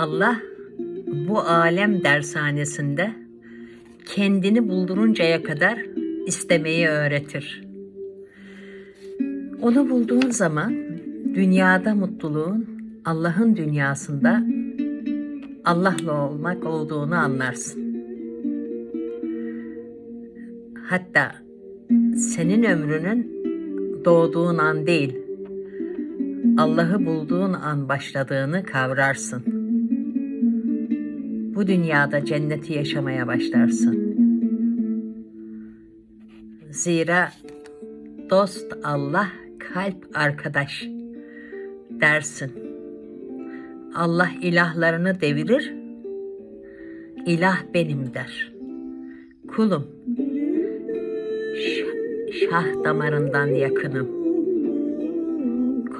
Allah bu alem dershanesinde kendini bulduruncaya kadar istemeyi öğretir. Onu bulduğun zaman dünyada mutluluğun Allah'ın dünyasında Allah'la olmak olduğunu anlarsın. Hatta senin ömrünün doğduğun an değil, Allah'ı bulduğun an başladığını kavrarsın. Bu dünyada cenneti yaşamaya başlarsın. Zira dost Allah, kalp arkadaş dersin. Allah ilahlarını devirir, ilah benim der. Kulum, şah damarından yakınım.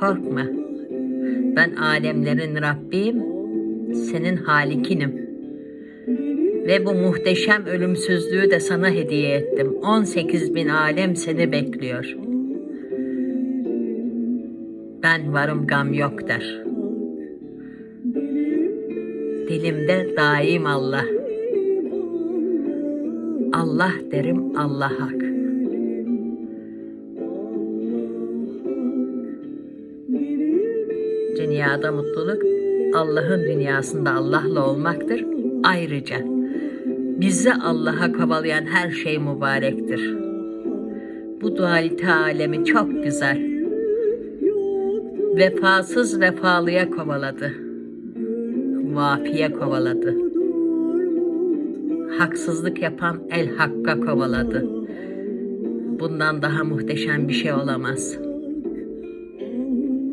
Korkma, ben alemlerin Rabbiyim, senin halikinim. Ve bu muhteşem ölümsüzlüğü de sana hediye ettim. 18 bin alem seni bekliyor. Ben varım gam yok der. Dilimde daim Allah. Allah derim Allah hak. Dünyada mutluluk Allah'ın dünyasında Allah'la olmaktır. Ayrıca bizi Allah'a kovalayan her şey mübarektir. Bu dualite alemi çok güzel. Vefasız vefalıya kovaladı. Vafiye kovaladı. Haksızlık yapan el hakka kovaladı. Bundan daha muhteşem bir şey olamaz.''